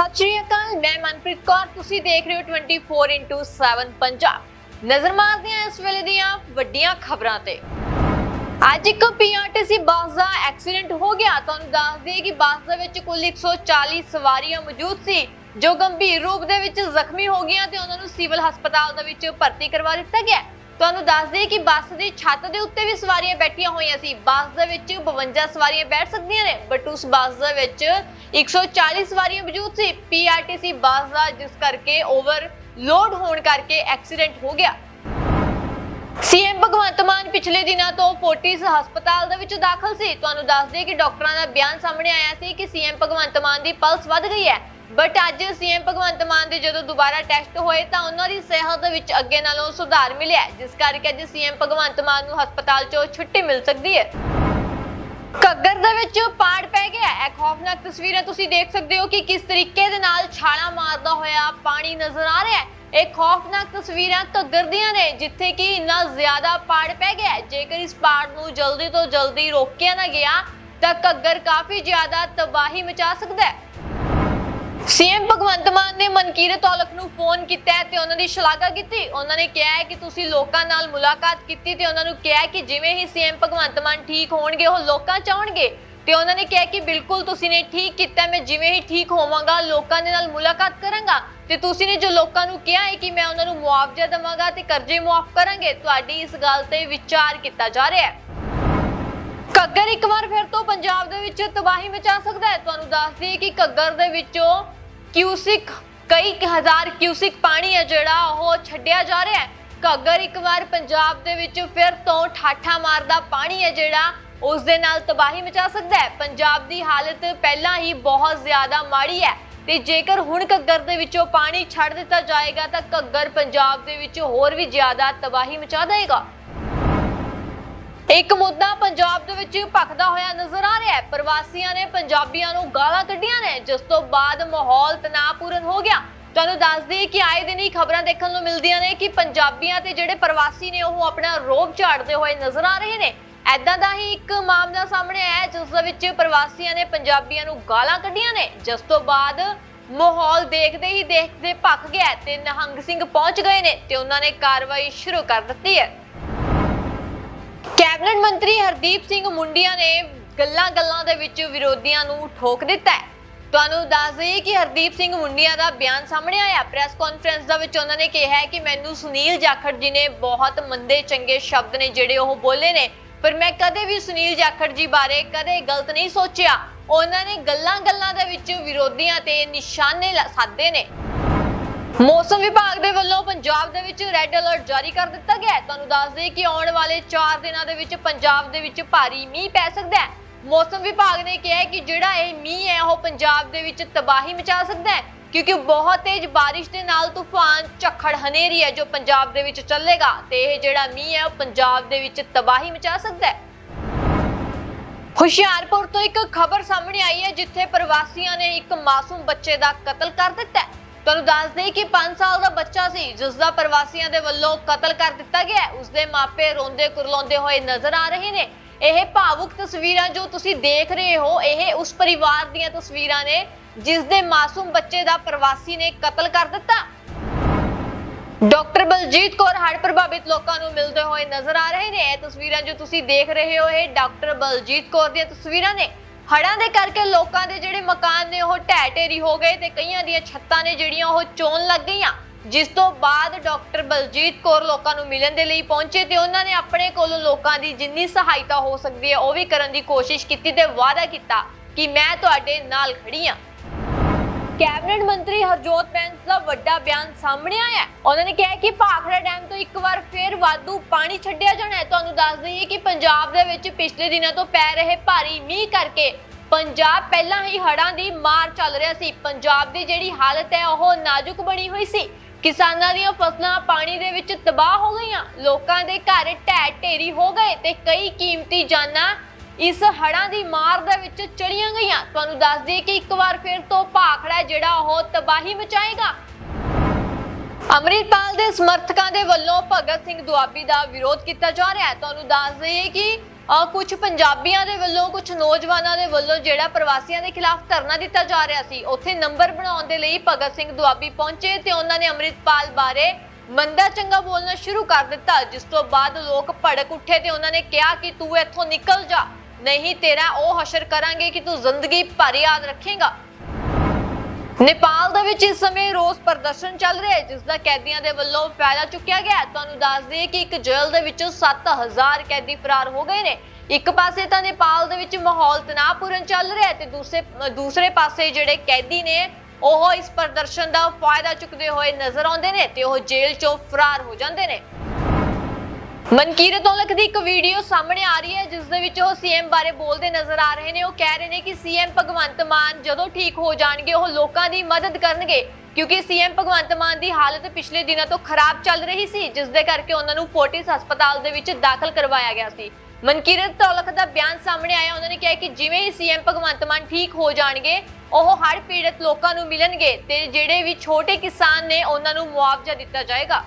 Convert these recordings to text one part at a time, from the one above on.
ਸਤਿ ਸ਼੍ਰੀ ਅਕਾਲ, ਮੈਂ ਮਨਪ੍ਰੀਤ ਕੌਰ, ਤੁਸੀਂ ਦੇਖ ਰਹੇ ਹੋ 24x7 ਪੰਜਾਬ। ਨਜ਼ਰ ਮਾਰਦੇ ਹਾਂ ਇਸ ਵੇਲੇ ਦੀਆਂ ਵੱਡੀਆਂ ਖਬਰਾਂ ਤੇ। ਅੱਜ ਇੱਕ ਪੀਆਰਟੀਸੀ ਬੱਸ ਦਾ ਐਕਸੀਡੈਂਟ ਹੋ ਗਿਆ। ਤੁਹਾਨੂੰ ਦੱਸ ਦਈਏ ਕਿ ਬੱਸ ਦੇ ਵਿੱਚ ਕੁੱਲ 140 ਸਵਾਰੀਆਂ ਮੌਜੂਦ ਸੀ, ਜੋ ਗੰਭੀਰ ਰੂਪ ਦੇ ਵਿੱਚ ਜ਼ਖਮੀ ਹੋ ਗਈਆਂ ਤੇ ਉਹਨਾਂ ਨੂੰ ਸਿਵਲ ਹਸਪਤਾਲ ਦੇ ਵਿੱਚ ਭਰਤੀ ਕਰਵਾ ਦਿੱਤਾ ਗਿਆ। ਤੁਹਾਨੂੰ ਦੱਸ ਦਈਏ ਕਿ ਬੱਸ ਦੀ ਛੱਤ ਦੇ ਉੱਤੇ ਵੀ ਸਵਾਰੀਆਂ ਬੈਠੀਆਂ ਹੋਈਆਂ ਸੀ। ਬੱਸ ਦੇ ਵਿੱਚ 52 ਸਵਾਰੀਆਂ ਬੈਠ ਸਕਦੀਆਂ ਨੇ। ਬਟ ਉਸ ਬੱਸ ਦੇ ਵਿੱਚ 140 ਸਵਾਰੀਆਂ ਮੌਜੂਦ ਸੀ। ਪੀਆਰਟੀਸੀ ਬੱਸ ਦਾ ਜਿਸ ਕਰਕੇ ਓਵਰ ਲੋਡ ਹੋਣ ਕਰਕੇ ਐਕਸੀਡੈਂਟ ਹੋ ਗਿਆ। ਸੀਐਮ ਭਗਵੰਤ ਮਾਨ ਪਿਛਲੇ ਦਿਨਾਂ ਤੋਂ ਫੋਰਟਿਸ ਹਸਪਤਾਲ ਦੇ ਵਿੱਚ ਦਾਖਲ ਸੀ। ਤੁਹਾਨੂੰ ਦੱਸ ਦਈਏ ਕਿ ਡਾਕਟਰਾਂ ਦਾ ਬਿਆਨ ਸਾਹਮਣੇ ਆਇਆ ਸੀ ਕਿ ਸੀਐਮ ਭਗਵੰਤ ਮਾਨ ਦੀ ਪਲਸ ਵੱਧ ਗਈ ਹੈ। ਬਟ ਅੱਜ ਸੀਐਮ ਭਗਵੰਤ ਮਾਨ ਦੇ ਜਦੋਂ ਦੁਬਾਰਾ ਟੈਸਟ ਹੋਏ ਤਾਂ ਉਹਨਾਂ ਦੀ ਸਿਹਤ ਵਿੱਚ ਅੱਗੇ ਨਾਲੋਂ ਸੁਧਾਰ ਮਿਲਿਆ ਜਿਸ ਕਰਕੇ ਅੱਜ ਸੀਐਮ ਭਗਵੰਤ ਮਾਨ ਨੂੰ ਹਸਪਤਾਲ 'ਚੋਂ ਛੁੱਟੀ ਮਿਲ ਸਕਦੀ ਹੈ। ਘੱਗਰ ਦੇ ਵਿੱਚ ਪਾੜ ਪੈ ਗਿਆ ਹੈ। ਖੌਫਨਾਕ ਤਸਵੀਰਾਂ ਤੁਸੀਂ ਦੇਖ ਸਕਦੇ ਹੋ ਕਿ ਕਿਸ ਤਰੀਕੇ ਦੇ ਨਾਲ ਛਾਲਾਂ ਮਾਰਦਾ ਹੋਇਆ ਪਾਣੀ ਨਜ਼ਰ ਆ ਰਿਹਾ ਹੈ। ਇਹ ਖੌਫਨਾਕ ਤਸਵੀਰਾਂ ਘੱਗਰ ਦੀਆਂ ਨੇ, ਜਿੱਥੇ ਕਿ ਇੰਨਾ ਜ਼ਿਆਦਾ ਪਾੜ ਪੈ ਗਿਆ ਜੇਕਰ ਇਸ ਪਾੜ ਨੂੰ ਜਲਦੀ ਤੋਂ ਜਲਦੀ ਰੋਕਿਆ ਨਾ ਗਿਆ, ਤਾਂ ਘੱਗਰ ਕਾਫੀ ਜ਼ਿਆਦਾ ਤਬਾਹੀ ਮਚਾ ਸਕਦਾ ਹੈ। ਸੀਐਮ ਭਗਵੰਤ ਮਾਨ ਨੇ ਮਨਕੀਰਤ ਔਲਖ ਨੂੰ ਫੋਨ ਕੀਤਾ ਹੈ ਤੇ ਉਹਨਾਂ ਦੀ ਸ਼ਲਾਘਾ ਕੀਤੀ। ਉਹਨਾਂ ਨੇ ਕਿਹਾ ਹੈ ਕਿ ਤੁਸੀਂ ਲੋਕਾਂ ਨਾਲ ਮੁਲਾਕਾਤ ਕੀਤੀ ਤੇ ਉਹਨਾਂ ਨੂੰ ਕਿਹਾ ਕਿ ਜਿਵੇਂ ਹੀ ਸੀਐਮ ਭਗਵੰਤ ਮਾਨ ਠੀਕ ਹੋਣਗੇ, ਉਹ ਲੋਕਾਂ ਚ ਆਉਣਗੇ। ਤੇ ਉਹਨਾਂ ਨੇ ਕਿਹਾ ਕਿ ਬਿਲਕੁਲ ਤੁਸੀਂ ਨੇ ਠੀਕ ਕੀਤਾ, ਮੈਂ ਜਿਵੇਂ ਹੀ ਠੀਕ ਹੋਵਾਂਗਾ, ਲੋਕਾਂ ਦੇ ਨਾਲ ਮੁਲਾਕਾਤ ਕਰਾਂਗਾ। ਤੇ ਤੁਸੀਂ ਨੇ ਜੋ ਲੋਕਾਂ ਨੂੰ ਕਿਹਾ ਹੈ ਕਿ ਮੈਂ ਉਹਨਾਂ ਨੂੰ ਮੁਆਵਜ਼ਾ ਦੇਵਾਂਗਾ ਤੇ ਕਰਜ਼ੇ ਮੁਆਫ ਕਰਾਂਗੇ, ਤੁਹਾਡੀ ਇਸ ਗੱਲ ਤੇ ਵਿਚਾਰ ਕੀਤਾ ਜਾ ਰਿਹਾ ਹੈ। ਘੱਗਰ ਇੱਕ ਵਾਰ ਫਿਰ ਤੋਂ ਪੰਜਾਬ ਦੇ ਵਿੱਚ ਤਬਾਹੀ ਮਚਾ ਸਕਦਾ ਹੈ। ਤੁਹਾਨੂੰ ਦੱਸ ਦਈਏ ਕਿ ਘੱਗਰ ਦੇ ਵਿੱਚੋਂ ਕਿਊਸਿਕ ਕਈ ਹਜ਼ਾਰ ਕਿਊਸਿਕ ਪਾਣੀ ਹੈ ਜਿਹੜਾ ਉਹ ਛੱਡਿਆ ਜਾ ਰਿਹਾ ਹੈ। ਘੱਗਰ ਇੱਕ ਵਾਰ ਪੰਜਾਬ ਦੇ ਵਿੱਚ ਫਿਰ ਤੋਂ ਠਾਠਾ ਮਾਰਦਾ ਪਾਣੀ ਹੈ ਜਿਹੜਾ ਉਸ ਦੇ ਨਾਲ ਤਬਾਹੀ ਮਚਾ ਸਕਦਾ ਹੈ। ਪੰਜਾਬ ਦੀ ਹਾਲਤ ਪਹਿਲਾਂ ਹੀ ਬਹੁਤ ਜ਼ਿਆਦਾ ਮਾੜੀ ਹੈ ਤੇ ਜੇਕਰ ਹੁਣ ਘੱਗਰ ਦੇ ਵਿੱਚੋਂ ਪਾਣੀ ਛੱਡ ਦਿੱਤਾ ਜਾਏਗਾ ਤਾਂ ਘੱਗਰ ਪੰਜਾਬ ਦੇ ਵਿੱਚ ਹੋਰ ਵੀ ਜ਼ਿਆਦਾ ਤਬਾਹੀ ਮਚਾ ਦੇਗਾ ਇੱਕ ਮੁੱਦਾ ਪੰਜਾਬ ਦੇ ਵਿੱਚ ਭਖਦਾ ਹੋਇਆ ਨਜ਼ਰ ਆ ਰਿਹਾ ਹੈ। ਪ੍ਰਵਾਸੀਆਂ ਨੇ ਪੰਜਾਬੀਆਂ ਨੂੰ ਗਾਲਾਂ ਕੱਢੀਆਂ ਨੇ, ਜਿਸ ਤੋਂ ਬਾਅਦ ਮਾਹੌਲ ਤਣਾਅਪੂਰਨ ਹੋ ਗਿਆ। ਤੁਹਾਨੂੰ ਦੱਸ ਦਈਏ ਕਿ ਆਏ ਦਿਨ ਹੀ ਖਬਰਾਂ ਦੇਖਣ ਨੂੰ ਮਿਲਦੀਆਂ ਨੇ ਕਿ ਪੰਜਾਬੀਆਂ ਤੇ ਜਿਹੜੇ ਪ੍ਰਵਾਸੀ ਨੇ, ਉਹ ਆਪਣਾ ਰੋਬ ਝਾੜਦੇ ਹੋਏ ਨਜ਼ਰ ਆ ਰਹੇ ਨੇ। ਐਦਾਂ ਦਾ ਹੀ ਇੱਕ ਮਾਮਲਾ ਸਾਹਮਣੇ ਆਇਆ ਜਿਸ ਦੇ ਵਿੱਚ ਪ੍ਰਵਾਸੀਆਂ ਨੇ ਪੰਜਾਬੀਆਂ ਨੂੰ ਗਾਲਾਂ ਕੱਢੀਆਂ ਨੇ। ਜਿਸ ਤੋਂ ਬਾਅਦ ਮਾਹੌਲ ਦੇਖਦੇ ਹੀ ਦੇਖਦੇ ਭਖ ਗਿਆ ਤੇ ਨਿਹੰਗ ਸਿੰਘ ਪਹੁੰਚ ਗਏ ਨੇ ਤੇ ਉਹਨਾਂ ਨੇ ਕਾਰਵਾਈ ਸ਼ੁਰੂ ਕਰ ਦਿੱਤੀ ਹੈ। ਕੈਬਨਿਟ ਮੰਤਰੀ ਹਰਦੀਪ ਸਿੰਘ ਮੁੰਡੀਆਂ ਨੇ ਗੱਲਾਂ-ਗੱਲਾਂ ਦੇ ਵਿੱਚ ਵਿਰੋਧੀਆਂ ਨੂੰ ਠੋਕ ਦਿੱਤਾ ਹੈ। ਤੁਹਾਨੂੰ ਦੱਸ ਦਈਏ ਕਿ ਹਰਦੀਪ ਸਿੰਘ ਮੁੰਡੀਆਂ ਦਾ ਬਿਆਨ ਸਾਹਮਣੇ ਆਇਆ। ਪ੍ਰੈਸ ਕਾਨਫਰੰਸ ਦੇ ਵਿੱਚ ਉਹਨਾਂ ਨੇ ਕਿਹਾ ਕਿ ਮੈਨੂੰ ਸੁਨੀਲ ਜਾਖੜ ਜੀ ਨੇ ਬਹੁਤ ਮੰਦੇ ਚੰਗੇ ਸ਼ਬਦ ਨੇ ਜਿਹੜੇ ਉਹ ਬੋਲੇ ਨੇ। ਪਰ ਮੈਂ ਕਦੇ ਵੀ ਸੁਨੀਲ ਜਾਖੜ ਜੀ ਬਾਰੇ ਕਦੇ ਗਲਤ ਨਹੀਂ ਸੋਚਿਆ। ਉਹਨਾਂ ਨੇ ਗੱਲਾਂ-ਗੱਲਾਂ ਦੇ ਵਿੱਚ ਵਿਰੋਧੀਆਂ ਤੇ ਨਿਸ਼ਾਨੇ ਸਾਧੇ ਨੇ। ਮੌਸਮ ਵਿਭਾਗ ਦੇ ਵੱਲੋਂ ਪੰਜਾਬ ਦੇ ਵਿੱਚ ਰੈੱਡ ਅਲਰਟ ਜਾਰੀ ਕਰ ਦਿੱਤਾ ਗਿਆ ਹੈ। ਤੁਹਾਨੂੰ ਦੱਸ ਦਈਏ ਕਿ ਆਉਣ ਵਾਲੇ 4 ਦਿਨਾਂ ਦੇ ਵਿੱਚ ਪੰਜਾਬ ਦੇ ਵਿੱਚ ਭਾਰੀ ਮੀਂਹ ਪੈ ਸਕਦਾ ਹੈ। ਮੌਸਮ ਵਿਭਾਗ ਨੇ ਕਿਹਾ ਹੈ ਕਿ ਜਿਹੜਾ ਇਹ ਮੀਂਹ ਹੈ, ਉਹ ਪੰਜਾਬ ਦੇ ਵਿੱਚ ਤਬਾਹੀ ਮਚਾ ਸਕਦਾ ਹੈ ਕਿਉਂਕਿ ਬਹੁਤ ਤੇਜ਼ ਬਾਰਿਸ਼ ਦੇ ਨਾਲ ਤੂਫਾਨ ਝੱਖੜ ਹਨੇਰੀ ਹੈ ਜੋ ਪੰਜਾਬ ਦੇ ਵਿੱਚ ਚੱਲੇਗਾ ਤੇ ਇਹ ਜਿਹੜਾ ਮੀਂਹ ਹੈ, ਉਹ ਪੰਜਾਬ ਦੇ ਵਿੱਚ ਤਬਾਹੀ ਮਚਾ ਸਕਦਾ ਹੈ। ਹੁਸ਼ਿਆਰਪੁਰ ਤੋਂ ਇੱਕ ਖਬਰ ਸਾਹਮਣੇ ਆਈ ਹੈ, ਜਿੱਥੇ ਪ੍ਰਵਾਸੀਆਂ ਨੇ ਇੱਕ ਮਾਸੂਮ ਬੱਚੇ ਦਾ ਕਤਲ ਕਰ ਦਿੱਤਾ ਹੈ। ਤੁਹਾਨੂੰ ਦੱਸ ਦੇਈ ਕਿ 5 ਸਾਲ ਦਾ ਬੱਚਾ ਸੀ, ਜਿਸ ਦਾ ਪ੍ਰਵਾਸੀਆਂ ਦੇ ਵੱਲੋਂ ਕਤਲ ਕਰ ਦਿੱਤਾ ਗਿਆ ਹੈ। ਉਸਦੇ ਮਾਪੇ ਰੋਂਦੇ ਕੁਰਲਾਉਂਦੇ ਹੋਏ ਨਜ਼ਰ ਆ ਰਹੇ ਨੇ। ਇਹ ਭਾਵੁਕ ਤਸਵੀਰਾਂ ਜੋ ਤੁਸੀਂ ਦੇਖ ਰਹੇ ਹੋ, ਇਹ ਉਸ ਪਰਿਵਾਰ ਦੀਆਂ ਤਸਵੀਰਾਂ ਨੇ, ਜਿਸ ਦੇ ਮਾਸੂਮ ਬੱਚੇ ਦਾ ਪ੍ਰਵਾਸੀ ਨੇ ਕਤਲ ਕਰ ਦਿੱਤਾ। ਡਾਕਟਰ ਬਲਜੀਤ ਕੌਰ ਹੜ੍ਹ ਪ੍ਰਭਾਵਿਤ ਲੋਕਾਂ ਨੂੰ ਮਿਲਦੇ ਹੋਏ ਨਜ਼ਰ ਆ ਰਹੇ ਨੇ। ਇਹ ਤਸਵੀਰਾਂ ਜੋ ਤੁਸੀਂ ਦੇਖ ਰਹੇ ਹੋ, ਇਹ ਡਾਕਟਰ ਬਲਜੀਤ ਕੌਰ ਦੀਆਂ ਤਸਵੀਰਾਂ ਨੇ। ਹੜ੍ਹਾਂ ਦੇ ਕਰਕੇ ਲੋਕਾਂ ਦੇ ਜਿਹੜੇ ਮਕਾਨ ਨੇ ਉਹ ਢਹਿ ਢੇਰੀ ਹੋ ਗਏ ਤੇ ਕਈਆਂ ਦੀਆਂ ਛੱਤਾਂ ਨੇ ਜਿਹੜੀਆਂ ਉਹ ਚੋਣ ਲੱਗ ਗਈਆਂ। ਜਿਸ ਤੋਂ ਬਾਅਦ ਡਾਕਟਰ ਬਲਜੀਤ ਕੌਰ ਲੋਕਾਂ ਨੂੰ ਮਿਲਣ ਦੇ ਲਈ ਪਹੁੰਚੇ ਤੇ ਉਹਨਾਂ ਨੇ ਆਪਣੇ ਕੋਲੋਂ ਲੋਕਾਂ ਦੀ ਜਿੰਨੀ ਸਹਾਇਤਾ ਹੋ ਸਕਦੀ ਹੈ ਉਹ ਵੀ ਕਰਨ ਦੀ ਕੋਸ਼ਿਸ਼ ਕੀਤੀ ਤੇ ਵਾਅਦਾ ਕੀਤਾ ਕਿ ਮੈਂ ਤੁਹਾਡੇ ਨਾਲ ਖੜੀ ਹਾਂ। ਕੈਬਨਿਟ ਮੰਤਰੀ ਹਰਜੋਤ ਬੈਂਸ ਦਾ ਵੱਡਾ ਬਿਆਨ ਸਾਹਮਣੇ ਆਇਆ ਉਹਨਾਂ ਨੇ ਕਿਹਾ ਕਿ ਭਾਖੜਾ ਡੈਮ ਤੋਂ ਇੱਕ ਵਾਰ ਫੇਰ ਵਾਧੂ ਪਾਣੀ ਛੱਡਿਆ ਜਾਣਾ ਹੈ। ਤੁਹਾਨੂੰ ਦੱਸ ਦਈਏ ਕਿ ਪੰਜਾਬ ਦੇ ਵਿੱਚ ਪਿਛਲੇ ਦਿਨਾਂ ਤੋਂ ਪੈ ਰਹੇ ਭਾਰੀ ਮੀਂਹ ਕਰਕੇ ਪੰਜਾਬ ਪਹਿਲਾਂ ਹੀ ਹੜ੍ਹਾਂ ਦੀ ਮਾਰ ਚੱਲ ਰਿਹਾ ਸੀ। ਪੰਜਾਬ ਦੀ ਜਿਹੜੀ ਹਾਲਤ ਹੈ, ਉਹ ਨਾਜ਼ੁਕ ਬਣੀ ਹੋਈ ਸੀ। ਕਿਸਾਨਾਂ ਦੀਆਂ ਫਸਲਾਂ ਪਾਣੀ ਦੇ ਵਿੱਚ ਤਬਾਹ ਹੋ ਗਈਆਂ। ਲੋਕਾਂ ਦੇ ਘਰ ਢਹਿ ਢੇਰੀ ਹੋ ਗਏ ਤੇ ਕਈ ਕੀਮਤੀ ਜਾਨਾਂ ਇਸ ਹੜਾਂ ਦੀ ਮਾਰ ਦੇ ਵਿੱਚ ਚੜੀਆਂ ਗਈਆਂ। ਤੁਹਾਨੂੰ ਦੱਸ ਦਈਏ ਕਿ ਇੱਕ ਵਾਰ ਫਿਰ ਤੋਂ ਭਾਖੜਾ ਜਿਹੜਾ ਉਹ ਤਬਾਹੀ ਮਚਾਏਗਾ। ਅੰਮ੍ਰਿਤਪਾਲ ਦੇ ਸਮਰਥਕਾਂ ਦੇ ਵੱਲੋਂ ਭਗਤ ਸਿੰਘ ਦੁਆਬੀ ਦਾ ਵਿਰੋਧ ਕੀਤਾ ਜਾ ਰਿਹਾ ਹੈ। ਤੁਹਾਨੂੰ ਦੱਸ ਦਈਏ ਕਿ ਕੁਝ ਪੰਜਾਬੀਆਂ ਦੇ ਵੱਲੋਂ ਕੁਝ ਨੌਜਵਾਨਾਂ ਦੇ ਵੱਲੋਂ ਜਿਹੜਾ ਪ੍ਰਵਾਸੀਆਂ ਦੇ ਖਿਲਾਫ ਧਰਨਾ ਦਿੱਤਾ ਜਾ ਰਿਹਾ ਸੀ, ਉੱਥੇ ਨੰਬਰ ਬਣਾਉਣ ਦੇ ਲਈ ਭਗਤ ਸਿੰਘ ਦੁਆਬੀ ਪਹੁੰਚੇ ਤੇ ਉਹਨਾਂ ਨੇ ਅੰਮ੍ਰਿਤਪਾਲ ਬਾਰੇ ਮੰਦਾ ਚੰਗਾ ਬੋਲਣਾ ਸ਼ੁਰੂ ਕਰ ਦਿੱਤਾ, ਜਿਸ ਤੋਂ ਬਾਅਦ ਲੋਕ ਭੜਕ ਉੱਠੇ ਤੇ ਉਹਨਾਂ ਨੇ ਕਿਹਾ ਕਿ ਤੂੰ ਇੱਥੋਂ ਨਿਕਲ ਜਾ। ਨਹੀਂ ਤੇਰਾ, ਉਹ ਹਸ਼ਰ ਕਰਾਂਗੇ ਕਿ ਤੂੰ ਜ਼ਿੰਦਗੀ ਭਰ ਯਾਦ ਰੱਖੇਂਗਾ। ਨੇਪਾਲ ਦੇ ਵਿੱਚ ਇਸ ਸਮੇਂ ਰੋਸ ਪ੍ਰਦਰਸ਼ਨ ਚੱਲ ਰਿਹਾ ਹੈ ਜਿਸ ਦਾ ਕੈਦੀਆਂ ਦੇ ਵੱਲੋਂ ਫਾਇਦਾ ਚੁੱਕਿਆ ਗਿਆ ਤੁਹਾਨੂੰ ਦੱਸ ਦਈਏ ਕਿ ਇੱਕ ਜੇਲ੍ਹ ਦੇ ਵਿੱਚੋਂ 7000 ਕੈਦੀ ਫਰਾਰ ਹੋ ਗਏ ਨੇ। ਇੱਕ ਪਾਸੇ ਤਾਂ ਨੇਪਾਲ ਦੇ ਵਿੱਚ ਮਾਹੌਲ ਤਣਾਅਪੂਰਨ ਚੱਲ ਰਿਹਾ ਹੈ ਤੇ ਦੂਸਰੇ ਦੂਸਰੇ ਪਾਸੇ ਜਿਹੜੇ ਕੈਦੀ ਨੇ, ਉਹ ਇਸ ਪ੍ਰਦਰਸ਼ਨ ਦਾ ਫਾਇਦਾ ਚੁੱਕਦੇ ਹੋਏ ਨਜ਼ਰ ਆਉਂਦੇ ਨੇ ਤੇ ਉਹ ਜੇਲ੍ਹ ਚੋਂ ਫਰਾਰ ਹੋ ਜਾਂਦੇ ਨੇ। ਮਨਕੀਰਤ ਔਲਖ ਦੀ ਇੱਕ ਵੀਡੀਓ ਸਾਹਮਣੇ ਆ ਰਹੀ ਹੈ, ਜਿਸ ਦੇ ਵਿੱਚ ਉਹ ਸੀਐਮ ਬਾਰੇ ਬੋਲਦੇ ਨਜ਼ਰ ਆ ਰਹੇ ਨੇ। ਉਹ ਕਹਿ ਰਹੇ ਨੇ ਕਿ ਸੀਐਮ ਭਗਵੰਤ ਮਾਨ ਜਦੋਂ ਠੀਕ ਹੋ ਜਾਣਗੇ, ਉਹ ਲੋਕਾਂ ਦੀ ਮਦਦ ਕਰਨਗੇ। ਕਿਉਂਕਿ ਸੀਐਮ ਭਗਵੰਤ ਮਾਨ ਦੀ ਹਾਲਤ ਪਿਛਲੇ ਦਿਨਾਂ ਤੋਂ ਖਰਾਬ ਚੱਲ ਰਹੀ ਸੀ, ਜਿਸ ਦੇ ਕਰਕੇ ਉਹਨਾਂ ਨੂੰ ਫੋਰਟਿਸ ਹਸਪਤਾਲ ਦੇ ਵਿੱਚ ਦਾਖਲ ਕਰਵਾਇਆ ਗਿਆ ਸੀ। ਮਨਕੀਰਤ ਔਲਖ ਦਾ ਬਿਆਨ ਸਾਹਮਣੇ ਆਇਆ। ਉਹਨਾਂ ਨੇ ਕਿਹਾ ਕਿ ਜਿਵੇਂ ਹੀ ਸੀਐਮ ਭਗਵੰਤ ਮਾਨ ਠੀਕ ਹੋ ਜਾਣਗੇ, ਉਹ ਹਰ ਪੀੜਤ ਲੋਕਾਂ ਨੂੰ ਮਿਲਣਗੇ ਤੇ ਜਿਹੜੇ ਵੀ ਛੋਟੇ ਕਿਸਾਨ ਨੇ, ਉਹਨਾਂ ਨੂੰ ਮੁਆਵਜ਼ਾ ਦਿੱਤਾ ਜਾਏਗਾ।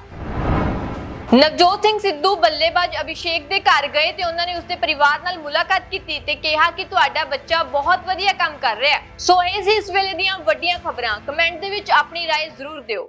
ਨਵਜੋਤ ਸਿੰਘ ਸਿੱਧੂ ਬੱਲੇਬਾਜ਼ ਅਭਿਸ਼ੇਕ ਦੇ ਘਰ ਗਏ ਤੇ ਉਹਨਾਂ ਨੇ ਉਸਦੇ ਪਰਿਵਾਰ ਨਾਲ ਮੁਲਾਕਾਤ ਕੀਤੀ ਤੇ ਕਿਹਾ ਕਿ ਤੁਹਾਡਾ ਬੱਚਾ ਬਹੁਤ ਵਧੀਆ ਕੰਮ ਕਰ ਰਿਹਾ ਹੈ ਸੋ ਇਹ ਸੀ ਇਸ ਵੇਲੇ ਦੀਆਂ ਵੱਡੀਆਂ ਖਬਰਾਂ ਕਮੈਂਟ ਦੇ ਵਿੱਚ ਆਪਣੀ رائے ਜ਼ਰੂਰ ਦਿਓ